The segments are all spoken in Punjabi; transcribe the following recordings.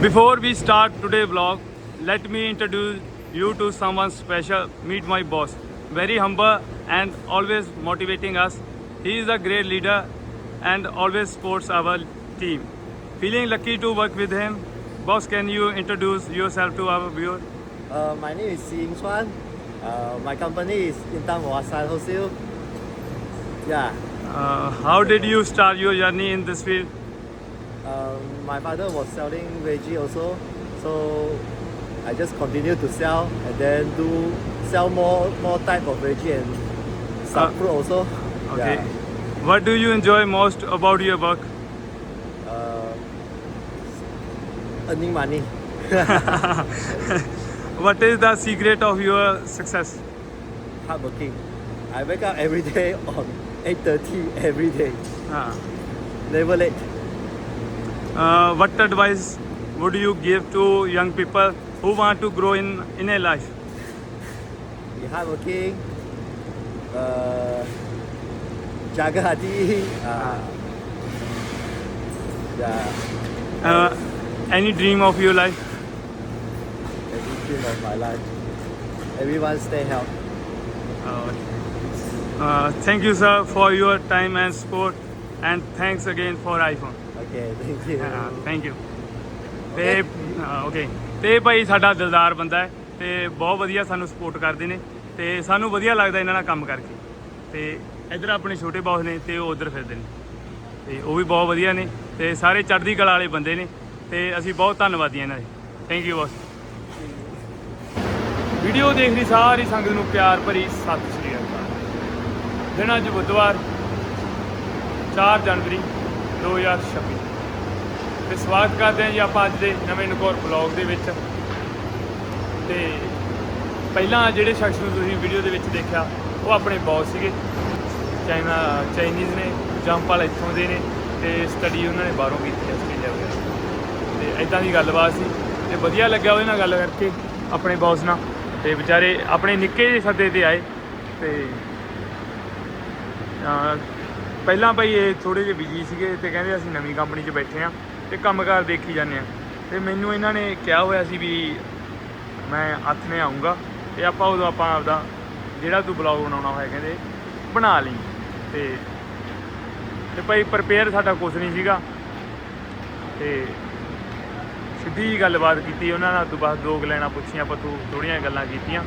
Before we start today's vlog, let me introduce you to someone special. Meet my boss. Very humble and always motivating us. He is a great leader and always supports our team. Feeling lucky to work with him. Boss, can you introduce yourself to our viewer? Uh, my name is Si Ying Chuan. Uh, my company is Intang Wasan Wholesale. Yeah. Uh, how did you start your journey in this field? Um, my father was selling veggie also, so I just continue to sell and then do sell more more type of veggie and some Uh, fruit also. Okay. What do you enjoy most about your work? Uh, earning money. What is the secret of your success? Hardworking. I wake up every day on 8:30 every day. Uh, Never late. Uh, what advice would you give to young people who want to grow in in a life? Be hardworking. Uh, jaga hati. Uh, yeah. Uh, any dream of your life? every dream of my life. Everyone stay healthy. Uh, uh, thank you, sir, for your time and support, and thanks again for iPhone. Okay, thank you. Thank you ਤੇ ਓਕੇ ਤੇ ਭਾਈ ਸਾਡਾ ਦਿਲਦਾਰ ਬੰਦਾ ਹੈ ਤੇ ਬਹੁਤ ਵਧੀਆ ਸਾਨੂੰ ਸਪੋਰਟ ਕਰਦੇ ਨੇ ਤੇ ਸਾਨੂੰ ਵਧੀਆ ਲੱਗਦਾ ਇਹਨਾਂ ਨਾਲ ਕੰਮ ਕਰਕੇ। ਤੇ ਇੱਧਰ ਆਪਣੇ ਛੋਟੇ ਬੌਸ ਨੇ ਤੇ ਉਹ ਉਧਰ ਫਿਰਦੇ ਨੇ। ਤੇ ਉਹ ਵੀ ਬਹੁਤ ਵਧੀਆ ਨੇ ਤੇ ਸਾਰੇ ਚੜ੍ਹਦੀ ਕਲਾ ਵਾਲੇ ਬੰਦੇ ਨੇ ਤੇ ਅਸੀਂ ਬਹੁਤ ਧੰਨਵਾਦੀ ਹਾਂ ਇਹਨਾਂ ਦੇ। ਥੈਂਕ ਯੂ ਬੌਸ ਵੀਡੀਓ ਦੇਖ ਰਹੀ ਸਾਰੀ ਸੰਗਤ ਨੂੰ ਪਿਆਰ ਭਰੀ ਸਤਿ ਸ਼੍ਰੀ ਅਕਾਲ। ਦਿਨ ਅੱਜ ਬੁੱਧਵਾਰ 4 ਜਨਵਰੀ। 2026 ਤੇ ਸਵਾਗਤ ਕਰਦੇ ਹਾਂ ਜੀ ਆਪਾਂ ਅੱਜ ਦੇ ਨਵੇਂ ਨਕੌਰ ਬਲੌਗ ਦੇ ਵਿੱਚ। ਤੇ ਪਹਿਲਾਂ ਜਿਹੜੇ ਸ਼ਖਸ ਨੂੰ ਤੁਸੀਂ ਵੀਡੀਓ ਦੇ ਵਿੱਚ ਦੇਖਿਆ, ਉਹ ਆਪਣੇ ਬੌਸ ਸੀਗੇ। ਚਾਈਨਾ, ਚਾਈਨੀਜ਼ ਨੇ, ਜੰਪ ਵਾਲੇ ਇੱਥੋਂ ਦੇ ਨੇ, ਤੇ ਸਟੱਡੀ ਉਹਨਾਂ ਨੇ ਬਾਹਰੋਂ ਕੀਤੀ ਹੈ ਆਸਟ੍ਰੇਲੀਆ ਵਗੈਰਾ। ਤੇ ਐਦਾਂ ਦੀ ਗੱਲਬਾਤ ਸੀ। ਤੇ ਵਧੀਆ ਲੱਗਿਆ ਉਹਦੇ ਨਾਲ ਗੱਲ ਕਰਕੇ ਆਪਣੇ ਬੌਸ ਨਾਲ। ਤੇ ਵਿਚਾਰੇ ਆਪਣੇ ਨਿੱਕੇ ਜਿਹੇ ਸੱਦੇ ਤੇ ਆਏ। ਤੇ ਪਹਿਲਾਂ ਭਾਈ ਇਹ ਥੋੜੇ ਜਿਹੇ ਬਿਜ਼ੀ ਸੀਗੇ ਤੇ ਕਹਿੰਦੇ ਅਸੀਂ ਨਵੀਂ ਕੰਪਨੀ 'ਚ ਬੈਠੇ ਆ ਤੇ ਕੰਮਕਾਰ ਦੇਖੀ ਜਾਂਦੇ ਆ ਤੇ ਮੈਨੂੰ ਇਹਨਾਂ ਨੇ ਕਿਹਾ ਹੋਇਆ ਸੀ ਵੀ ਮੈਂ ਹੱਥ ਨੇ ਆਉਂਗਾ ਤੇ ਆਪਾਂ ਉਦੋਂ ਆਪਾਂ ਆਪਦਾ ਜਿਹੜਾ ਤੂੰ ਬਲੌਗ ਬਣਾਉਣਾ ਹੋਇਆ ਕਹਿੰਦੇ ਬਣਾ ਲਈ। ਤੇ ਤੇ ਭਾਈ ਪ੍ਰਪੇਅਰ ਸਾਡਾ ਕੁਝ ਨਹੀਂ ਸੀਗਾ। ਤੇ ਸਿੱਧੀ ਜਿਹੀ ਗੱਲਬਾਤ ਕੀਤੀ ਉਹਨਾਂ ਨਾਲ, ਤੋਂ ਬਸ ਦੋ ਕੁ ਲੈਣਾ ਪੁੱਛੀਆਂ, ਆਪਾਂ ਤੂੰ ਥੋੜੀਆਂ ਗੱਲਾਂ ਕੀਤੀਆਂ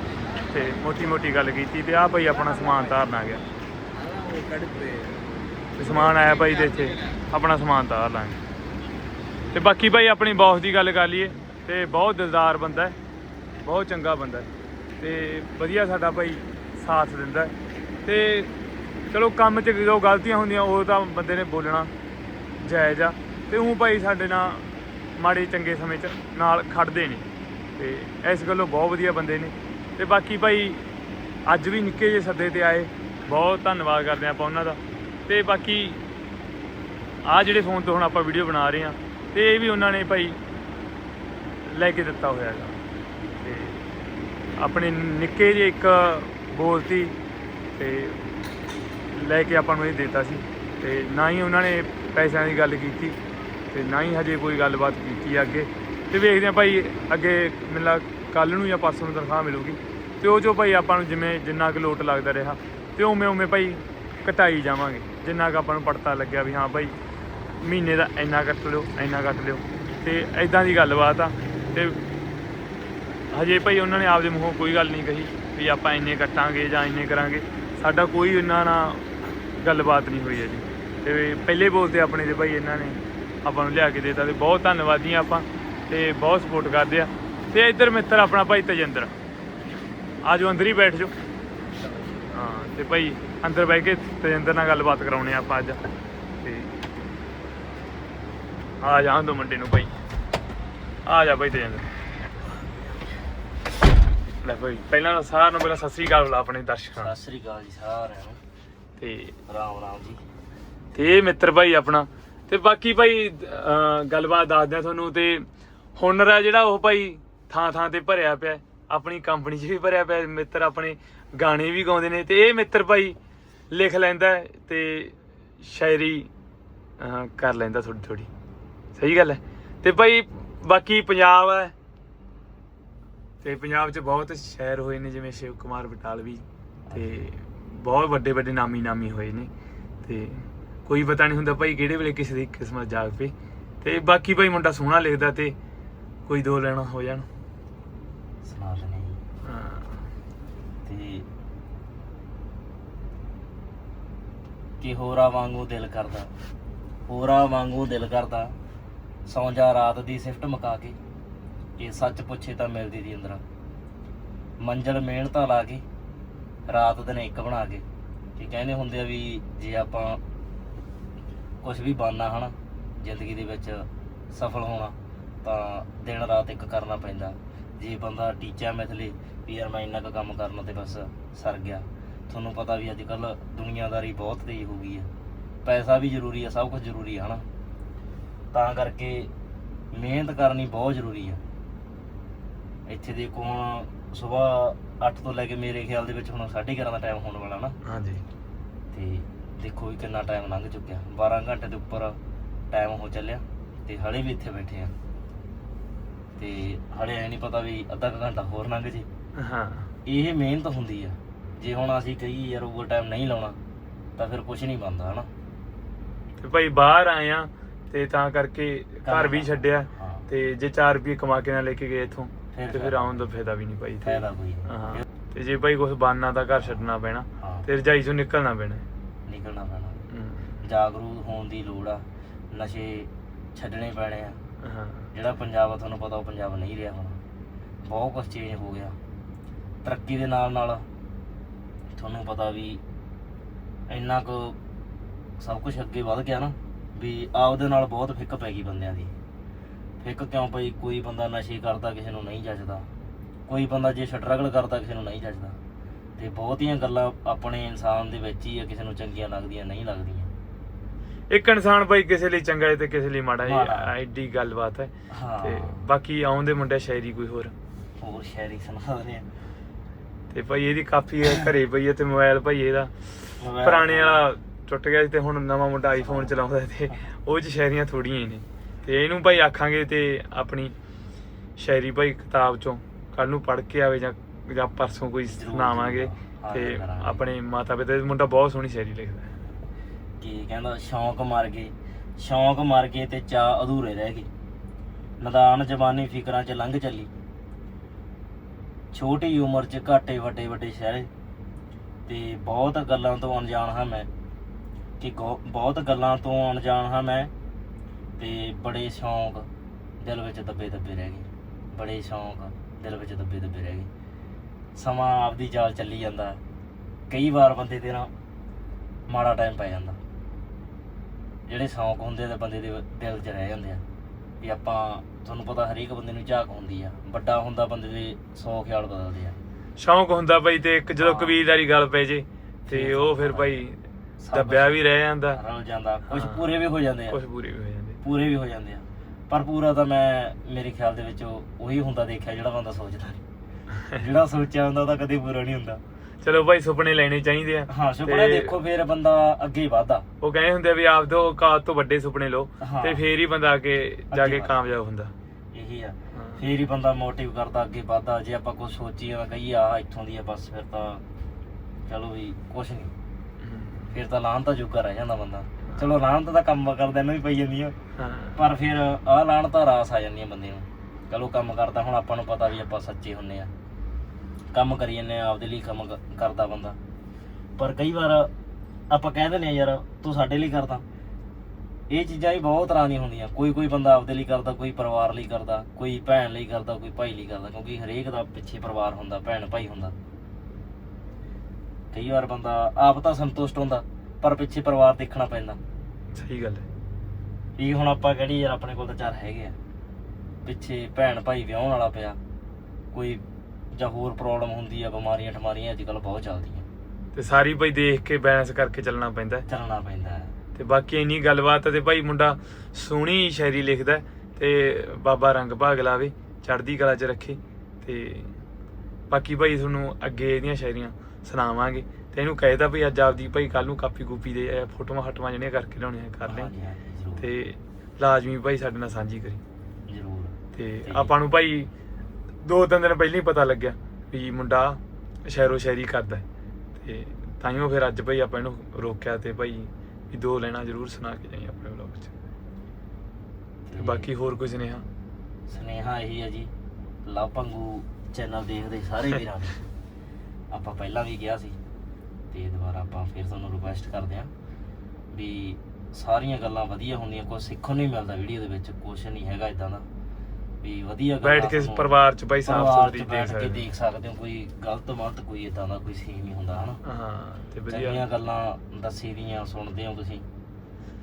ਤੇ ਮੋਟੀ ਮੋਟੀ ਗੱਲ ਕੀਤੀ ਤੇ ਆ ਭਾਈ ਆਪਣਾ ਸਮਾਨ ਤਾਰਨ ਆ ਗਿਆ। ਤੇ ਸਮਾਨ ਆਇਆ ਭਾਈ ਦੇ ਇੱਥੇ, ਆਪਣਾ ਸਮਾਨ ਤਾਰ ਲਾਂਗੇ। ਤੇ ਬਾਕੀ ਭਾਈ ਆਪਣੀ ਬੌਸ ਦੀ ਗੱਲ ਕਰ ਲਈਏ, ਤੇ ਬਹੁਤ ਦਿਲਦਾਰ ਬੰਦਾ ਹੈ, ਬਹੁਤ ਚੰਗਾ ਬੰਦਾ ਹੈ, ਤੇ ਵਧੀਆ ਸਾਡਾ ਭਾਈ ਸਾਥ ਦਿੰਦਾ ਹੈ। ਤੇ ਚਲੋ ਕੰਮ 'ਚ ਜੋ ਗਲਤੀਆਂ ਹੁੰਦੀਆਂ ਉਹ ਤਾਂ ਬੰਦੇ ਨੇ ਬੋਲਣਾ ਜਾਇਜ਼ ਆ। ਤੇ ਉਹ ਭਾਈ ਸਾਡੇ ਨਾਲ ਮਾੜੇ ਚੰਗੇ ਸਮੇਂ 'ਚ ਨਾਲ ਖੜਦੇ ਨੇ, ਤੇ ਇਸ ਗੱਲੋਂ ਬਹੁਤ ਵਧੀਆ ਬੰਦੇ ਨੇ। ਤੇ ਬਾਕੀ ਭਾਈ ਅੱਜ ਵੀ ਨਿੱਕੇ ਜਿਹੇ ਸੱਦੇ ਤੇ ਆਏ, ਬਹੁਤ ਧੰਨਵਾਦ ਕਰਦੇ ਹਾਂ ਆਪਾਂ ਉਹਨਾਂ ਦਾ। ਤੇ ਬਾਕੀ ਆ ਜਿਹੜੇ ਫੋਨ ਤੋਂ ਹੁਣ ਆਪਾਂ ਵੀਡੀਓ ਬਣਾ ਰਹੇ ਹਾਂ, ਤੇ ਇਹ ਵੀ ਉਹਨਾਂ ਨੇ ਭਾਈ ਲੈ ਕੇ ਦਿੱਤਾ ਹੋਇਆ ਹੈਗਾ। ਤੇ ਆਪਣੇ ਨਿੱਕੇ ਜਿਹੇ ਇੱਕ ਬੋਲਤੀ ਤੇ ਲੈ ਕੇ ਆਪਾਂ ਨੂੰ ਇਹ ਦਿੱਤਾ ਸੀ, ਤੇ ਨਾ ਹੀ ਉਹਨਾਂ ਨੇ ਪੈਸਿਆਂ ਦੀ ਗੱਲ ਕੀਤੀ, ਤੇ ਨਾ ਹੀ ਹਜੇ ਕੋਈ ਗੱਲਬਾਤ ਕੀਤੀ ਅੱਗੇ। ਤੇ ਵੇਖਦੇ ਆ ਭਾਈ ਅੱਗੇ ਮਿਲਾ ਕੱਲ ਨੂੰ ਜਾਂ ਪਰਸੋਂ ਨੂੰ ਤਨਖਾਹ ਮਿਲੂਗੀ। ਤੇ ਉਹ ਜੋ ਭਾਈ ਆਪਾਂ ਨੂੰ ਜਿਵੇਂ ਜਿੰਨਾ ਕੁ ਲੋਟ ਲੱਗਦਾ ਰਿਹਾ, ਤੇ ਉਵੇਂ ਉਵੇਂ ਭਾਈ ਘਟਾਈ ਜਾਵਾਂਗੇ। ਜਿੰਨਾ ਕੁ ਆਪਾਂ ਨੂੰ ਪੜਤਾ ਲੱਗਿਆ ਵੀ ਹਾਂ ਭਾਈ ਮਹੀਨੇ ਦਾ ਇੰਨਾ ਕੱਟ ਲਿਓ, ਇੰਨਾ ਕੱਟ ਲਿਓ। ਤੇ ਐਦਾਂ ਦੀ ਗੱਲਬਾਤ ਆ। ਤੇ ਹਜੇ ਭਾਈ ਉਹਨਾਂ ਨੇ ਆਪਦੇ ਮੂੰਹੋਂ ਕੋਈ ਗੱਲ ਨਹੀਂ ਕਹੀ ਵੀ ਆਪਾਂ ਇੰਨੇ ਕੱਟਾਂਗੇ ਜਾਂ ਇੰਨੇ ਕਰਾਂਗੇ। ਸਾਡਾ ਕੋਈ ਉਹਨਾਂ ਨਾਲ ਗੱਲਬਾਤ ਨਹੀਂ ਹੋਈ ਹੈ ਜੀ ਤੇ ਪਹਿਲੇ ਬੋਲਤੇ ਆਪਣੇ ਦੇ ਭਾਈ ਇਹਨਾਂ ਨੇ ਆਪਾਂ ਨੂੰ ਲਿਆ ਕੇ ਦੇਤਾ ਤੇ ਬਹੁਤ ਧੰਨਵਾਦੀ ਆ ਆਪਾਂ ਤੇ ਬਹੁਤ ਸਪੋਰਟ ਕਰਦੇ ਆ। ਤੇ ਇੱਧਰ ਮਿੱਤਰ ਆਪਣਾ ਭਾਈ ਤਜਿੰਦਰ। ਆਜੋ ਅੰਦਰ ਹੀ ਬੈਠ ਜਾਓ। ਹਾਂ ਤੇ ਭਾਈ ਅੰਦਰ ਬਹਿ ਕੇ ਤਜਿੰਦਰ ਨਾਲ ਗੱਲਬਾਤ ਕਰਾਉਣੇ ਆ ਆਪਾਂ ਅੱਜ। ਤੇ ਆ ਜਾਣ ਦੋ ਮੁੰਡੇ ਨੂੰ ਭਾਈ। ਆ ਜਾ ਭਾਈ ਤਜਿੰਦਰ। ਲੈ ਭਾਈ ਪਹਿਲਾਂ ਸਾਰਿਆਂ ਨੂੰ ਪਹਿਲਾਂ ਸਤਿ ਸ੍ਰੀ ਅਕਾਲ ਬੁਲਾ ਆਪਣੇ ਦਰਸ਼ਕਾਂ ਸਤਿ ਸ੍ਰੀ ਅਕਾਲ ਜੀ ਸਾਰਿਆਂ ਨੂੰ। ਤੇ ਰਾਮ ਰਾਮ ਜੀ। ਤੇ ਇਹ ਮਿੱਤਰ ਭਾਈ ਆਪਣਾ। ਤੇ ਬਾਕੀ ਭਾਈ ਗੱਲਬਾਤ ਦੱਸਦੇ ਆ ਤੁਹਾਨੂੰ ਤੇ ਹੁਨਰ ਆ ਜਿਹੜਾ ਉਹ ਭਾਈ ਥਾਂ ਥਾਂ ਤੇ ਭਰਿਆ ਪਿਆ। ਆਪਣੀ ਕੰਪਨੀ 'ਚ ਵੀ ਭਰਿਆ ਪਿਆ। ਮਿੱਤਰ ਆਪਣੇ ਗਾਣੇ ਵੀ ਗਾਉਂਦੇ ਨੇ ਤੇ ਇਹ ਮਿੱਤਰ ਭਾਈ ਲਿਖ ਲੈਂਦਾ ਹੈ ਤੇ ਸ਼ਾਇਰੀ ਕਰ ਲੈਂਦਾ ਥੋੜੀ ਥੋੜੀ ਸਹੀ ਗੱਲ ਹੈ। ਤੇ ਭਾਈ ਬਾਕੀ ਪੰਜਾਬ ਹੈ। ਤੇ ਪੰਜਾਬ 'ਚ ਬਹੁਤ ਸ਼ਹਿਰ ਹੋਏ ਨੇ, ਜਿਵੇਂ ਸ਼ਿਵ ਕੁਮਾਰ ਬਟਾਲਵੀ ਤੇ ਬਹੁਤ ਵੱਡੇ ਵੱਡੇ ਨਾਮੀ ਨਾਮੀ ਹੋਏ ਨੇ। ਤੇ ਕੋਈ ਪਤਾ ਨਹੀਂ ਹੁੰਦਾ ਭਾਈ ਕਿਹੜੇ ਵੇਲੇ ਕਿਸੇ ਦੀ ਕਿਸਮਤ ਜਾਗ ਪਏ ਤੇ ਬਾਕੀ ਭਾਈ ਮੁੰਡਾ ਸੋਹਣਾ ਲਿਖਦਾ ਤੇ ਕੋਈ ਦੋ ਲੈਣਾ ਹੋ ਜਾਣ ਸੁਣਾ ਦਿੰਦੇ ਜੀ ਹਾਂ, ਤੇ ਕਿ ਹੋਰਾ ਵਾਂਗੂ ਦਿਲ ਕਰਦਾ। ਹੋਰਾ ਵਾਂਗੂ ਦਿਲ ਕਰਦਾ, ਸੌਂ ਜਾ ਰਾਤ ਦੀ ਸਿਫਟ ਮਕਾ ਕੇ ਇਹ ਸੱਚ ਪੁੱਛੇ ਤਾਂ ਮਿਲਦੀ ਦੀ ਅੰਦਰਾਂ ਮੰਜ਼ਲ ਮਿਹਨਤਾਂ ਲਾ ਕੇ, ਰਾਤ ਦਿਨ ਇੱਕ ਬਣਾ ਕੇ, ਕਿ ਕਹਿੰਦੇ ਹੁੰਦੇ ਆ ਵੀ ਜੇ ਆਪਾਂ ਕੁਝ ਵੀ ਬਣਨਾ ਹਨਾ, ਜ਼ਿੰਦਗੀ ਦੇ ਵਿੱਚ ਸਫਲ ਹੋਣਾ, ਤਾਂ ਦਿਨ ਰਾਤ ਇੱਕ ਕਰਨਾ ਪੈਂਦਾ। ਜੇ ਬੰਦਾ ਟੀਚਾ ਮਿਥਲੇ, ਵੀ ਯਾਰ ਮੈਂ ਇੰਨਾ ਕੁ ਕੰਮ ਕਰਨਾ ਤੇ ਬਸ ਸਰ ਗਿਆ। ਤੁਹਾਨੂੰ ਪਤਾ ਵੀ ਅੱਜ ਕੱਲ ਦੁਨੀਆਦਾਰੀ ਬਹੁਤ ਤੇਜ਼ ਹੋ ਗਈ ਹੈ। ਪੈਸਾ ਵੀ ਜ਼ਰੂਰੀ ਹੈ ਸਭ ਕੁਝ ਜ਼ਰੂਰੀ ਹੈ ਹਨਾ? ਤਾਂ ਕਰਕੇ ਮਿਹਨਤ ਕਰਨੀ ਬਹੁਤ ਜ਼ਰੂਰੀ ਹੈ। ਇੱਥੇ ਦੇ ਕੋਣ ਸਵੇਰ 8 ਤੋਂ ਲੈ ਕੇ ਮੇਰੇ ਖਿਆਲ ਦੇ ਵਿੱਚ ਹੁਣ 11:30 ਦਾ ਟਾਈਮ ਹੋਣ ਵਾਲਾ ਨਾ। ਹਾਂਜੀ। ਤੇ ਦੇਖੋ ਵੀ ਕਿੰਨਾ ਟਾਈਮ ਲੰਘ ਚੁੱਕਿਆ। 12 ਘੰਟੇ ਦੇ ਉੱਪਰ ਟਾਈਮ ਹੋ ਚੱਲਿਆ ਤੇ ਹਲੇ ਵੀ ਇੱਥੇ ਬੈਠੇ ਆ। ਤੇ ਹਲੇ ਐ ਨਹੀਂ ਪਤਾ ਵੀ ਅੱਧਾ ਘੰਟਾ ਹੋਰ ਲੰਘ ਜੇ। ਹਾਂ। ਇਹ ਮਿਹਨਤ ਹੁੰਦੀ ਆ। ਜੇ ਹੁਣ ਅਸੀਂ ਕਹੀਏ ਯਾਰ ਓਵਰ ਟਾਈਮ ਨਹੀਂ ਲਾਉਣਾ ਤਾਂ ਫਿਰ ਕੁਝ ਨਹੀਂ ਬਣਦਾ ਹਨਾ? ਤੇ ਭਾਈ ਬਾਹਰ ਆਏ ਆ ਤੇ ਤਾਂ ਕਰਕੇ ਘਰ ਵੀ ਛੱਡਿਆ ਹਾਂ। ਤੇ ਜੇ 4 ਰੁਪਏ ਕਮਾ ਕੇ ਨਾ ਲੈ ਕੇ ਗਏ ਇਥੋਂ ਫਿਰ ਤੇ ਫਿਰ ਆਉਣ ਦਾ ਫਾਇਦਾ ਵੀ ਨਹੀਂ ਭਾਈ ਇੱਥੇ। ਫਾਇਦਾ ਕੋਈ ਹਾਂ ਨਹੀਂ ਤੇ ਜੇ ਭਾਈ ਕੁਝ ਬਣਨਾ ਤਾਂ ਘਰ ਛੱਡਣਾ ਪੈਣਾ ਹਾਂ। ਤੇ ਰਜਾਈ ਚੋਂ ਨਿਕਲਣਾ ਪੈਣਾ। ਨਿਕਲਣਾ ਪੈਣਾ। ਹਮ, ਜਾਗਰੂਕ ਹੋਣ ਦੀ ਲੋੜ ਆ ਨਸ਼ੇ ਛੱਡਣੇ ਪੈਣੇ ਆ। ਹਾਂ। ਜਿਹੜਾ ਪੰਜਾਬ ਆ ਤੁਹਾਨੂੰ ਪਤਾ ਉਹ ਪੰਜਾਬ ਨਹੀਂ ਰਿਹਾ ਹੁਣ। ਬਹੁਤ ਕੁਝ ਚੇਂਜ ਹੋ ਗਿਆ। ਤਰੱਕੀ ਦੇ ਨਾਲ ਨਾਲ ਤੁਹਾਨੂੰ ਪਤਾ ਵੀ ਇੰਨਾ ਕੁ ਸਭ ਕੁਝ ਅੱਗੇ ਵਧ ਗਿਆ ਨਾ ਵੀ ਆਪਦੇ ਨਾਲ ਬਹੁਤ ਫਿੱਕ ਪੈ ਗਈ ਬੰਦਿਆਂ ਦੀ। ਫਿੱਕ ਕਿਉਂ ਪਈ? ਕੋਈ ਬੰਦਾ ਨਸ਼ੇ ਕਰਦਾ ਕਿਸੇ ਨੂੰ ਨਹੀਂ ਜੱਜਦਾ। ਕੋਈ ਬੰਦਾ ਜੇ ਸਟਰਗਲ ਕਰਦਾ ਕਿਸੇ ਨੂੰ ਨਹੀਂ ਜੱਜਦਾ। ਤੇ ਬਹੁਤੀਆਂ ਗੱਲਾਂ ਆਪਣੇ ਇਨਸਾਨ ਦੇ ਵਿੱਚ ਹੀ ਆ ਕਿਸੇ ਨੂੰ ਚੰਗੀਆਂ ਲੱਗਦੀਆਂ ਨਹੀਂ ਲੱਗਦੀਆਂ। ਇੱਕ ਇਨਸਾਨ ਭਾਈ ਕਿਸੇ ਲਈ ਚੰਗਾ ਹੈ ਤੇ ਕਿਸੇ ਲਈ ਮਾੜਾ ਮਾੜਾ। ਹੈ। ਐਡੀ ਗੱਲਬਾਤ ਹੈ। ਹਾਂ। ਤੇ ਬਾਕੀ ਆਉਂਦੇ ਮੁੰਡੇ ਸ਼ਾਇਰੀ ਕੋਈ ਹੋਰ? ਹੋਰ ਸ਼ਾਇਰੀ ਸੁਣਾ ਰਹੇ ਆ ਤੇ ਭਾਈ ਇਹਦੀ ਕਾਪੀ ਹੈ ਘਰੇ ਪਈ ਹੈ ਤੇ ਮੋਬਾਈਲ ਭਾਈ ਇਹਦਾ। ਪੁਰਾਣੇ ਵਾਲਾ ਟੁੱਟ ਗਿਆ ਤੇ ਹੁਣ ਨਵਾਂ ਮੁੰਡਾ ਆਈਫੋਨ ਚਲਾਉਂਦਾ ਤੇ ਉਹ ਚ ਸ਼ਾਇਰੀਆਂ ਥੋੜੀਆਂ ਹੀ ਨੇ। ਤੇ ਇਹਨੂੰ ਭਾਈ ਆਖਾਂਗੇ ਤੇ ਆਪਣੀ ਸ਼ਾਇਰੀ ਭਾਈ ਕਿਤਾਬ ਚੋਂ ਕੱਲ ਨੂੰ ਪੜ੍ਹ ਕੇ ਆਵੇ ਜਾਂ ਜਾਂ ਪਰਸੋਂ ਕੋਈ ਸੁਣਾਵਾਂਗੇ। ਤੇ। ਆਪਣੇ ਮਾਤਾ ਪਿਤਾ ਦਾ ਮੁੰਡਾ ਬਹੁਤ ਸੋਹਣੀ ਸ਼ਾਇਰੀ ਲਿਖਦਾ ਹੈ। ਕੀ ਕਹਿੰਦਾ ਸ਼ੌਂਕ ਮਰ ਗਏ। ਸ਼ੌਂਕ ਮਰ ਗਏ ਤੇ ਚਾਹ ਅਧੂਰੇ ਰਹਿ ਗਏ। ਨਦਾਨ ਜਵਾਨੀ ਫਿਕਰਾਂ 'ਚ ਲੰਘ ਚੱਲੀ। ਛੋਟੀ ਉਮਰ 'ਚ ਘਾਟੇ ਵੱਡੇ ਵੱਡੇ ਸ਼ਹਿਰੇ ਤੇ ਬਹੁਤ ਗੱਲਾਂ ਤੋਂ ਅਣਜਾਣ ਹਾਂ ਮੈਂ ਕਿ ਗੋ- ਬਹੁਤ ਗੱਲਾਂ ਤੋਂ ਅਣਜਾਣ ਹਾਂ ਮੈਂ ਤੇ ਬੜੇ ਸ਼ੌਂਕ ਦਿਲ ਵਿੱਚ ਦੱਬੇ ਦੱਬੇ ਰਹਿ ਗਏ। ਬੜੇ ਸ਼ੌਂਕ ਦਿਲ ਵਿੱਚ ਦੱਬੇ ਦੱਬੇ ਰਹਿ ਗਏ। ਸਮਾਂ ਆਪਦੀ ਜਾਲ ਚੱਲੀ ਜਾਂਦਾ। ਕਈ ਵਾਰ ਬੰਦੇ ਦੇ ਨਾਲ ਮਾੜਾ ਟਾਈਮ ਪੈ ਜਾਂਦਾ। ਜਿਹੜੇ ਸ਼ੌਂਕ ਹੁੰਦੇ ਤੇ ਬੰਦੇ ਦੇ ਦਿਲ 'ਚ ਰਹਿ ਜਾਂਦੇ ਆ। ਵੀ ਆਪਾਂ ਤੁਹਾਨੂੰ ਪਤਾ ਹਰੇਕ ਬੰਦੇ ਨੂੰ ਝਾਕ ਹੁੰਦੀ ਆ। ਵੱਡਾ ਹੁੰਦਾ ਬੰਦੇ ਦੇ 100 ਖਿਆਲ ਬਦਲਦੇ ਆ। ਸ਼ੌਂਕ ਹੁੰਦਾ ਭਾਈ ਤੇ ਇੱਕ ਜਦੋਂ ਹਾਂ। ਕਬੀਲਦਾਰੀ ਗੱਲ ਪੈ ਜੇ ਤੇ ਉਹ ਫਿਰ ਭਾਈ ਦੱਬਿਆ ਵੀ ਰਹਿ ਜਾਂਦਾ। ਰਲ ਜਾਂਦਾ। ਕੁਝ ਹਾਂ। ਪੂਰੇ ਵੀ ਹੋ ਜਾਂਦੇ ਆ। ਕੁਝ ਪੂਰੇ ਵੀ ਹੋ ਜਾਂਦੇ। ਪੂਰੇ ਵੀ ਹੋ ਜਾਂਦੇ ਆ। ਪਰ ਪੂਰਾ ਤਾਂ ਮੈਂ ਮੇਰੇ ਖਿਆਲ ਦੇ ਵਿੱਚ ਉਹ- ਉਹੀ ਹੁੰਦਾ ਦੇਖਿਆ ਜਿਹੜਾ ਬੰਦਾ ਸੋਚਦਾ ਨਹੀਂ ਜਿਹੜਾ ਸੋਚਿਆ ਹੁੰਦਾ ਉਹਦਾ ਕਦੇ ਪੂਰਾ ਨਹੀਂ ਹੁੰਦਾ। ਚਲੋ ਭਾਈ ਸੁਪਨੇ ਲੈਣੇ ਚਾਹੀਦੇ ਆ। ਹਾਂ ਸੁਪਨੇ ਤੇ ਦੇਖੋ ਫਿਰ ਬੰਦਾ ਅੱਗੇ ਵਧਦਾ। ਉਹ ਕਹਿੰਦੇ ਹੁੰਦੇ ਆ ਵੀ ਆਪ ਤੋਂ ਔਕਾਤ ਤੋਂ ਵੱਡੇ ਸੁਪਨੇ ਲਓ ਹਾਂ। ਤੇ ਫੇਰ ਹੀ ਬੰਦਾ ਅੱਗੇ ਜਾ ਅੱਗੇ ਕੇ। ਕਾਮਯਾਬ ਹੁੰਦਾ। ਇਹੀ ਆ। ਫੇਰ ਹੀ ਬੰਦਾ ਮੋਟਿਵ ਕਰਦਾ ਅੱਗੇ ਵਧਦਾ। ਜੇ ਆਪਾਂ ਕੁਝ ਸੋਚੀਏ ਨਾ ਕਹੀਏ ਆ ਇੱਥੋਂ ਦੀ ਆ ਬਸ ਫਿਰ ਤਾਂ ਚਲੋ ਵੀ ਕੁਝ ਨਹੀਂ ਫਿਰ ਤਾਂ ਲਾਹਨਤ ਜੋਗਾ ਰਹਿ ਜਾਂਦਾ ਬੰਦਾ। ਚਲੋ ਲਾਹਨਤ ਦਾ ਕੰਮ ਕਰਦਿਆਂ ਨੂੰ ਵੀ ਪਈ ਜਾਂਦੀ ਆ। ਪਰ ਫਿਰ ਆਹ ਲਾਹਨਤ ਤਾਂ ਰਾਸ ਆ ਜਾਂਦੀ ਆ ਬੰਦੇ ਨੂੰ। ਚਲੋ ਕੰਮ ਕਰਦਾ ਹੁਣ ਆਪਾਂ ਨੂੰ ਪਤਾ ਵੀ ਆਪਾਂ ਸੱਚੇ ਹੁੰਨੇ ਆ। ਕੰਮ ਕਰੀ ਜੰਨੇ ਆ ਆਪਦੇ ਲਈ ਕੰਮ ਕਰਦਾ ਬੰਦਾ। ਪਰ ਕਈ ਵਾਰ ਆਪਾਂ ਕਹਿ ਦਿੰਦੇ ਆ ਯਾਰ ਤੂੰ ਸਾਡੇ ਲਈ ਕਰਦਾ। ਇਹ ਚੀਜ਼ਾਂ ਵੀ ਬਹੁਤ ਤਰ੍ਹਾਂ ਦੀਆਂ ਹੁੰਦੀਆਂ। ਕੋਈ ਕੋਈ ਬੰਦਾ ਆਪਦੇ ਲਈ ਕਰਦਾ ਕੋਈ ਪਰਿਵਾਰ ਲਈ ਕਰਦਾ ਕੋਈ ਭੈਣ ਲਈ ਕਰਦਾ ਕੋਈ ਭਾਈ ਲਈ ਕਰਦਾ ਕਿਉਂਕਿ ਹਰੇਕ ਦਾ ਪਿੱਛੇ ਪਰਿਵਾਰ ਹੁੰਦਾ ਭੈਣ ਭਾਈ ਹੁੰਦਾ। ਕਈ ਵਾਰ ਬੰਦਾ ਆਪ ਤਾਂ ਸੰਤੁਸ਼ਟ ਹੁੰਦਾ ਪਰ ਪਿੱਛੇ ਪਰਿਵਾਰ ਦੇਖਣਾ ਪੈਂਦਾ। ਸਹੀ ਗੱਲ ਹੈ। ਵੀ ਹੁਣ ਆਪਾਂ ਕਿਹੜੀ ਯਾਰ ਆਪਣੇ ਕੋਲ ਤਾਂ ਚਾਰ ਹੈਗੇ ਆ। ਪਿੱਛੇ ਭੈਣ ਭਾਈ ਵਿਆਹਣ ਵਾਲਾ ਪਿਆ ਕੋਈ ਜਾਂ ਹੋਰ ਪ੍ਰੋਬਲਮ ਹੁੰਦੀ ਆ ਬਿਮਾਰੀਆਂ ਠਮਾਰੀਆਂ ਅੱਜ ਕੱਲ ਬਹੁਤ ਚੱਲਦੀਆਂ। ਤੇ ਸਾਰੀ ਭਾਈ ਦੇਖ ਕੇ ਬੈਲੈਂਸ ਕਰਕੇ ਚੱਲਣਾ ਪੈਂਦਾ। ਹੈ। ਚੱਲਣਾ ਪੈਂਦਾ ਹੈ। ਤੇ ਬਾਕੀ ਇੰਨੀ ਗੱਲਬਾਤ ਹੈ ਤੇ ਭਾਈ ਮੁੰਡਾ ਸੋਹਣੀ ਸ਼ਾਇਰੀ ਲਿਖਦਾ ਹੈ ਤੇ ਬਾਬਾ ਰੰਗ ਭਾਗ ਲਾਵੇ ਚੜ੍ਹਦੀ ਕਲਾ 'ਚ ਰੱਖੇ ਤੇ ਬਾਕੀ ਭਾਈ ਤੁਹਾਨੂੰ ਅੱਗੇ ਇਹਦੀਆਂ ਸ਼ਾਇਰੀਆਂ ਸੁਣਾਵਾਂਗੇ ਤੇ ਇਹਨੂੰ ਕਹਿਦਾ ਵੀ ਅੱਜ ਆਪਦੀ ਭਾਈ ਕੱਲ ਨੂੰ ਕਾਪੀ ਕੂਪੀ ਦੇ ਫੋਟੋਆਂ ਹਟਵਾ ਜਿਹੜੀਆਂ ਕਰਕੇ ਲਿਆਉਣੀਆਂ ਕਰ ਲੈ ਤੇ ਲਾਜ਼ਮੀ ਭਾਈ ਸਾਡੇ ਨਾਲ ਸਾਂਝੀ ਕਰੀ। ਜ਼ਰੂਰ। ਤੇ ਆਪਾਂ ਨੂੰ ਭਾਈ ਦੋ ਤਿੰਨ ਦਿਨ ਪਹਿਲਾਂ ਹੀ ਪਤਾ ਲੱਗਿਆ ਵੀ ਮੁੰਡਾ ਸ਼ਾਇਰੋ ਸ਼ਾਇਰੀ ਕਰਦਾ ਹੈ। ਤੇ ਤਾਈਓ ਫਿਰ ਅੱਜ ਭਾਈ ਆਪਾਂ ਇਹਨੂੰ ਰੋਕਿਆ ਤੇ ਭਾਈ ਵੀ ਦੋ ਲੈਣਾ ਜ਼ਰੂਰ ਸੁਣਾ ਕੇ ਜਾਈ ਆਪਣੇ ਵਲੌਗ 'ਚ। ਤੇ ਬਾਕੀ ਹੋਰ ਕੁਝ ਨਹੀਂ ਹਾਂ ਸਨੇਹਾ ਇਹੀ ਹੈ ਜੀ ਲਵ ਪੰਗੂ ਚੈਨਲ ਦੇਖਦੇ ਸਾਰੇ ਵੀਰਾਂ ਨੂੰ। ਆਪਾਂ ਪਹਿਲਾਂ ਵੀ ਗਿਆ ਸੀ ਤੇ ਦੁਬਾਰਾ ਆਪਾਂ ਫਿਰ ਤੁਹਾਨੂੰ ਰਿਕੁਐਸਟ ਕਰਦੇ ਹਾਂ ਵੀ ਸਾਰੀਆਂ ਗੱਲਾਂ ਵਧੀਆ ਹੁੰਦੀਆਂ ਕੁਝ ਸਿੱਖਣ ਨੂੰ ਮਿਲਦਾ ਵੀਡੀਓ ਦੇ ਵਿੱਚ ਕੁਝ ਨਹੀਂ ਹੈਗਾ ਇਦਾਂ ਦਾ। ਵੀ ਵਧੀਆ ਗੱਲਾਂ ਬੈਠ ਕੇ ਪਰਿਵਾਰ 'ਚ ਭਾਈ ਸਾਫ਼ ਸੁਥਰੀ ਦੇਖ ਸਕਦੇ। ਦੇਖ ਸਕਦੇ ਹੋ ਕੋਈ ਗਲਤ ਮਲਤ ਕੋਈ ਇਦਾਂ ਦਾ ਕੋਈ ਸੀਨ ਨਹੀਂ ਹੁੰਦਾ ਹਨਾ? ਹਾਂ ਤੇ ਚੰਗੀਆਂ ਵਧੀਆ ਗੱਲਾਂ ਦੱਸੀ ਦੀਆਂ ਸੁਣਦੇ ਹੋ ਤੁਸੀਂ।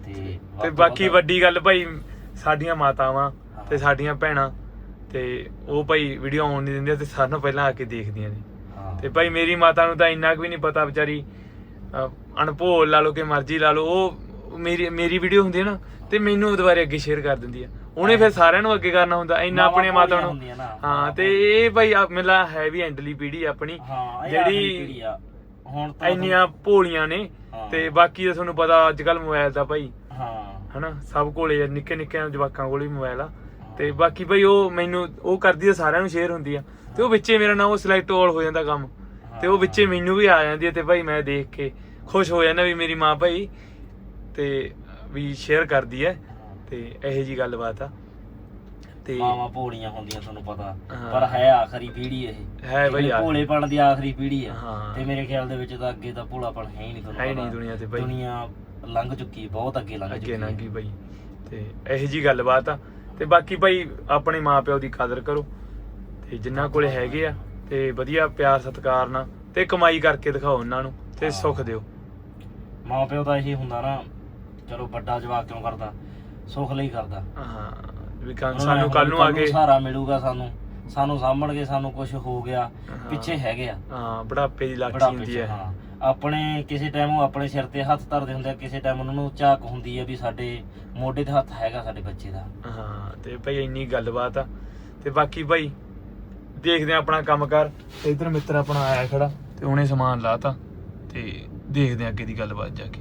ਤੇ ਤੇ ਬਾਕੀ ਵੱਡੀ ਗੱਲ ਭਾਈ ਸਾਡੀਆਂ ਮਾਤਾਵਾਂ ਤੇ ਹਾਂ। ਸਾਡੀਆਂ ਭੈਣਾਂ ਤੇ ਉਹ ਭਾਈ ਵੀਡੀਓ ਆਉਣ ਨਹੀਂ ਦਿੰਦੀਆਂ ਤੇ ਸਾਨੂੰ ਪਹਿਲਾਂ ਆ ਕੇ ਦੇਖਦੀਆਂ ਨੇ। ਹਾਂ। ਤੇ ਭਾਈ ਮੇਰੀ ਮਾਤਾ ਨੂੰ ਤਾਂ ਇੰਨਾ ਕੁ ਵੀ ਨਹੀਂ ਪਤਾ ਵਿਚਾਰੀ ਅਣਭੋਲ ਲਾ ਲਓ ਕਿ ਮਰਜ਼ੀ ਲਾ ਲਓ ਉਹ ਮੇਰੀ ਮੇਰੀ ਵੀਡੀਓ ਹੁੰਦੀ ਹੈ ਨਾ ਤੇ ਮੈਨੂੰ ਦੁਬਾਰੇ ਅੱਗੇ ਸ਼ੇਅਰ ਕਰ ਦਿੰਦੀ ਆ ਉਹਨੇ ਫਿਰ ਸਾਰਿਆਂ ਨੂੰ ਅੱਗੇ ਕਰਨਾ ਹੁੰਦਾ ਇੰਨਾ ਆਪਣੇ ਮਾਤਾ ਨੂੰ। ਹਾਂ ਤੇ ਇਹ ਭਾਈ ਆ- ਮੇਲਾ ਹੈ ਵੀ ਐਂਡਲੀ ਪੀੜੀ ਆਪਣੀ ਹਾਂ ਜਿਹੜੀ ਹੁਣ ਤਾਂ ਇੰਨੀਆਂ ਭੋਲੀਆਂ ਨੇ। ਤੇ ਬਾਕੀ ਤਾਂ ਤੁਹਾਨੂੰ ਪਤਾ ਅੱਜ ਕੱਲ ਮੋਬਾਈਲ ਦਾ ਭਾਈ ਹਾਂ। ਹਨਾ ਸਭ ਕੋਲੇ ਨਿੱਕੇ ਨਿੱਕੇ ਜਵਾਕਾਂ ਕੋਲ ਮੋਬਾਈਲ ਆ। ਤੇ ਬਾਕੀ ਭਾਈ ਉਹ ਮੈਨੂੰ ਉਹ ਕਰਦੀ ਆ ਸਾਰਿਆਂ ਨੂੰ ਸ਼ੇਅਰ ਹੁੰਦੀ ਆ। ਤੇ ਉਹ ਵਿੱਚੇ ਮੇਰਾ ਨਾਮ ਉਹ ਸਿਲੈਕਟ ਆਲ ਹੋ ਜਾਂਦਾ ਕੰਮ। ਤੇ ਉਹ ਵਿੱਚੇ ਮੈਨੂੰ ਵੀ ਆ ਜਾਂਦੀ ਹੈ ਤੇ ਭਾਈ ਮੈਂ ਦੇਖ ਕੇ ਖੁਸ਼ ਹੋ ਜਾਂਦਾ ਵੀ ਮੇਰੀ ਮਾਂ ਭਾਈ ਤੇ ਵੀ ਸ਼ੇਅਰ ਕਰਦੀ ਹੈ ਤੇ ਇਹੋ ਜੀ ਗੱਲਬਾਤ ਆ ਤੇ ਮਾਵਾਂ ਭੋਲੀਆਂ ਹੁੰਦੀਆਂ ਤੁਹਾਨੂੰ ਪਤਾ ਹਾਂ। ਪਰ ਹੈ ਆਖਰੀ ਪੀੜ੍ਹੀ ਇਹ ਹੈ ਬਈ ਆਖਰੀ। ਭੋਲੇਪਣ ਦੀ ਆਖਰੀ ਪੀੜ੍ਹੀ ਹੈ ਹਾਂ। ਤੇ ਮੇਰੇ ਖਿਆਲ ਦੇ ਵਿੱਚ ਤਾਂ ਅੱਗੇ ਤਾਂ ਭੋਲਾਪਣ ਹੈ ਹੀ ਨਹੀਂ ਤੁਹਾਨੂੰ ਹੈ ਹੀ ਪਤਾ। ਨਹੀਂ ਦੁਨੀਆ ਤੇ ਬਈ। ਦੁਨੀਆ ਲੰਘ ਚੁੱਕੀ ਬਹੁਤ ਅੱਗੇ ਲੰਘ ਚੁੱਕੀ ਅੱਗੇ ਹੈ। ਨਾ ਕੀ ਭਾਈ ਤੇ ਇਹੋ ਜੀ ਗੱਲਬਾਤ ਆ ਤੇ ਬਾਕੀ ਭਾਈ ਆਪਣੇ ਮਾਪਿਓ ਦੀ ਕਦਰ ਕਰੋ ਤੇ ਜਿੰਨਾ ਕੋਲੇ ਹੈਗੇ ਆ ਤੇ ਵਧੀਆ ਪਿਆਰ ਸਤਿਕਾਰ ਨਾਲ ਤੇ ਕਮਾਈ ਕਰਕੇ ਦਿਖਾਓ ਉਹਨਾਂ ਨੂੰ ਤੇ। ਸੁੱਖ ਦਿਓ ਮਾਂ ਪਿਓ ਦਾ ਇਹੀ ਹੁੰਦਾ ਨਾ ਚਲੋ ਵੱਡਾ ਜਵਾਕ ਕਿਉਂ ਕਰਦਾ ਸੁੱਖ ਲਈ ਕਰਦਾ। ਹਾਂ ਵੀ ਉਹਨਾਂ ਸਾਨੂੰ ਕੱਲ ਨੂੰ ਆ ਕੇ ਸਹਾਰਾ ਮਿਲੂਗਾ ਸਾਨੂੰ ਸਾਨੂੰ ਸਾਂਭਣਗੇ ਸਾਨੂੰ ਕੁਝ ਹੋ ਗਿਆ। ਪਿੱਛੇ ਹੈਗੇ ਆ। ਹਾਂ ਬੁਢਾਪੇ ਦੀ ਲਾਠੀ ਹੁੰਦੀ ਹਾਂ। ਆਪਣੇ ਕਿਸੇ ਟਾਈਮ ਉਹ ਆਪਣੇ ਸਿਰ ਤੇ ਹੱਥ ਧਰਦੇ ਹੁੰਦੇ ਆ ਕਿਸੇ ਟਾਈਮ ਉਹਨਾਂ ਨੂੰ ਝਾਕ ਹੁੰਦੀ ਹੈ ਵੀ ਸਾਡੇ ਮੋਢੇ ਤੇ ਹੱਥ ਹੈਗਾ ਸਾਡੇ ਬੱਚੇ ਦਾ। ਹਾਂ ਤੇ ਭਾਈ ਇੰਨੀ ਗੱਲਬਾਤ ਆ। ਤੇ ਬਾਕੀ ਭਾਈ ਦੇਖਦੇ ਆ ਆਪਣਾ ਕੰਮ ਕਰ। ਤੇ ਇਧਰ ਮਿੱਤਰ ਆਪਣਾ ਆਇਆ ਖੜਾ ਤੇ ਉਹਨੇ ਸਮਾਨ ਲਾਤਾ ਤੇ ਦੇਖਦੇ ਆ ਅੱਗੇ ਦੀ ਗੱਲਬਾਤ ਜਾ ਕੇ।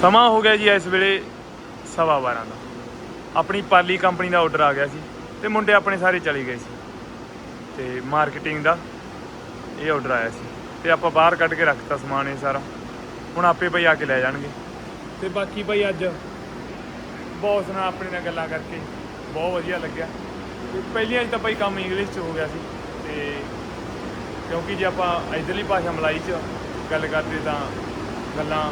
ਸਮਾਂ ਹੋ ਗਿਆ ਜੀ ਇਸ ਵੇਲੇ ਸਵਾ 12 ਦਾ। ਆਪਣੀ ਪਾਲੀ ਕੰਪਨੀ ਦਾ ਆਰਡਰ ਆ ਗਿਆ ਸੀ ਤੇ ਮੁੰਡੇ ਆਪਣੇ ਸਾਰੇ ਚਲੇ ਗਏ ਸੀ। ਤੇ ਮਾਰਕੀਟਿੰਗ ਦਾ ਇਹ ਆਰਡਰ ਆਇਆ ਸੀ ਤੇ ਆਪਾਂ ਬਾਹਰ ਕੱਢ ਕੇ ਰੱਖਤਾ ਸਮਾਨ ਇਹ ਸਾਰਾ। ਹੁਣ ਆਪੇ ਭਾਈ ਆ ਕੇ ਲੈ ਜਾਣਗੇ। ਤੇ ਬਾਕੀ ਭਾਈ ਅੱਜ ਬੌਸ ਨਾਲ ਆਪਣੇ ਨਾਲ ਗੱਲਾਂ ਕਰਕੇ, ਬਹੁਤ ਵਧੀਆ ਲੱਗਿਆ। ਤੇ ਪਹਿਲੀਆਂ 'ਚ ਤਾਂ ਭਾਈ ਕੰਮ ਇੰਗਲਿਸ਼ 'ਚ ਹੋ ਗਿਆ ਸੀ ਤੇ ਕਿਉਂਕਿ ਜੇ ਆਪਾਂ ਇਧਰਲੀ ਭਾਸ਼ਾ ਮਲਾਈ 'ਚ ਗੱਲ ਕਰਦੇ ਤਾਂ ਗੱਲਾਂ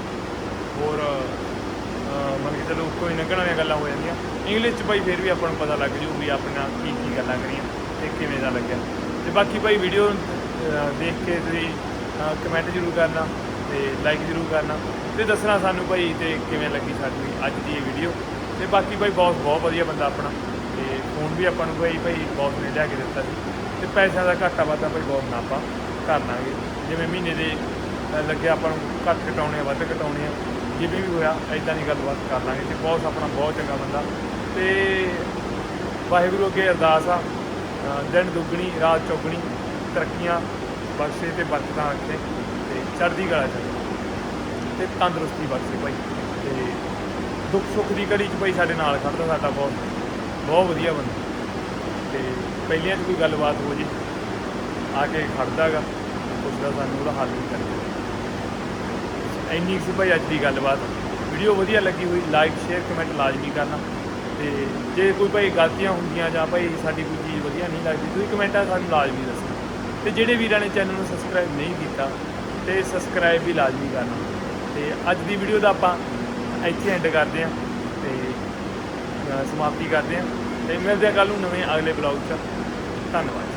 ਹੋਰ ਅਹ, ਮਤਲਬ ਕਿ ਚਲੋ ਕੋਈ ਨਿਕਲਣ ਵਾਲੀਆਂ ਗੱਲਾਂ ਹੋ ਜਾਂਦੀਆਂ ਇੰਗਲਿਸ਼ 'ਚ ਭਾਈ ਫਿਰ ਵੀ ਆਪਾਂ ਨੂੰ ਪਤਾ ਲੱਗ ਜੂ ਵੀ ਆਪਣਾ ਕੀ ਕੀ ਗੱਲਾਂ ਕਰੀਆਂ ਤੇ ਕਿਵੇਂ ਦਾ ਲੱਗਿਆ। ਤੇ ਬਾਕੀ ਭਾਈ ਵੀਡੀਓ ਦੇਖ ਕੇ ਤੁਸੀਂ ਕਮੈਂਟ ਜ਼ਰੂਰ ਕਰਨਾ ਤੇ ਲਾਈਕ ਜ਼ਰੂਰ ਕਰਨਾ ਤੇ ਦੱਸਣਾ ਸਾਨੂੰ ਭਾਈ ਤੇ ਕਿਵੇਂ ਲੱਗੀ ਸਾਡੀ ਅੱਜ ਦੀ ਇਹ ਵੀਡੀਓ ਤੇ ਬਾਕੀ ਭਾਈ ਬਹੁਤ ਬਹੁਤ ਵਧੀਆ ਬੰਦਾ ਆਪਣਾ ਤੇ ਫੋਨ ਵੀ ਆਪਾਂ ਨੂੰ ਭਾਈ ਭਾਈ ਬਹੁਤ ਨੇ ਲਿਆ ਕੇ ਦਿੱਤਾ ਸੀ। ਤੇ ਪੈਸਿਆਂ ਦਾ ਘਾਟਾ ਵਾਧਾ ਭਾਈ ਬਹੁਤ ਨਾ ਆਪਾਂ ਕਰ ਲਾਂਗੇ ਜਿਵੇਂ ਮਹੀਨੇ ਦੇ ਲੱਗਿਆ ਆਪਾਂ ਨੂੰ ਘੱਟ ਕਟਾਉਣੇ ਆ ਵੱਧ ਕਟਾਉਣੇ ਆ। ਜਿਵੇਂ ਵੀ ਹੋਇਆ ਐਦਾਂ ਦੀ ਗੱਲਬਾਤ ਕਰ ਲਾਂਗੇ। ਤੇ ਬਹੁਤ ਆਪਣਾ ਬਹੁਤ ਚੰਗਾ ਬੰਦਾ। ਤੇ ਵਾਹਿਗੁਰੂ ਅੱਗੇ ਅਰਦਾਸ ਆ। ਦਿਨ ਦੁੱਗਣੀ, ਰਾਤ ਚੌਗਣੀ, ਤਰੱਕੀਆਂ ਬਖਸ਼ੇ ਤੇ ਬਰਕਤਾਂ ਰੱਖੇ ਤੇ ਚੜ੍ਹਦੀ ਕਲਾ ਚ ਤੇ ਤੰਦਰੁਸਤੀ ਬਖਸ਼ੇ ਭਾਈ। ਤੇ ਦੁੱਖ ਸੁੱਖ ਦੀ ਘੜੀ 'ਚ ਭਾਈ ਸਾਡੇ ਨਾਲ ਖੜਦਾ ਸਾਡਾ ਬਹੁਤ ਬਹੁਤ ਵਧੀਆ ਬੰਦਾ। ਤੇ ਪਹਿਲੀਆਂ 'ਚ ਕੋਈ ਗੱਲਬਾਤ ਹੋ ਜੇ, ਆ ਕੇ ਖੜਦਾਗਾ ਪੁੱਛਦਾ ਸਾਨੂੰ ਉਹਦਾ ਹੱਲ ਵੀ ਕਰਦੇ ਇੰਨੀ ਕੁ ਸੀ ਭਾਈ ਅੱਜ ਦੀ ਗੱਲਬਾਤ। ਵੀਡੀਓ ਵਧੀਆ ਲੱਗੀ ਹੋਈ ਲਾਈਕ ਸ਼ੇਅਰ ਕਮੈਂਟ ਲਾਜ਼ਮੀ ਕਰਨਾ। ਤੇ ਜੇ ਕੋਈ ਭਾਈ ਗਲਤੀਆਂ ਹੁੰਦੀਆਂ ਜਾਂ ਭਾਈ ਸਾਡੀ ਕੋਈ ਚੀਜ਼ ਵਧੀਆ ਨਹੀਂ ਲੱਗਦੀ, ਤੁਸੀਂ ਕਮੈਂਟਾਂ ਸਾਨੂੰ ਲਾਜ਼ਮੀ ਦੱਸਣਾ ਤੇ ਜਿਹੜੇ ਵੀਰਾਂ ਨੇ ਚੈਨਲ ਨੂੰ ਸਬਸਕ੍ਰਾਈਬ ਨਹੀਂ ਕੀਤਾ, ਤੇ ਸਬਸਕ੍ਰਾਈਬ ਵੀ ਲਾਜ਼ਮੀ ਕਰਨਾ। ਤੇ ਅੱਜ ਦੀ ਵੀਡੀਓ ਦਾ ਆਪਾਂ ਇੱਥੇ ਐਂਡ ਕਰਦੇ ਹਾਂ ਤੇ ਸਮਾਪਤੀ ਕਰਦੇ ਹਾਂ। ਤੇ ਮਿਲਦੇ ਹਾਂ ਕੱਲ ਨੂੰ ਨਵੇਂ ਅਗਲੇ ਬਲੌਗ 'ਚ। ਧੰਨਵਾਦ।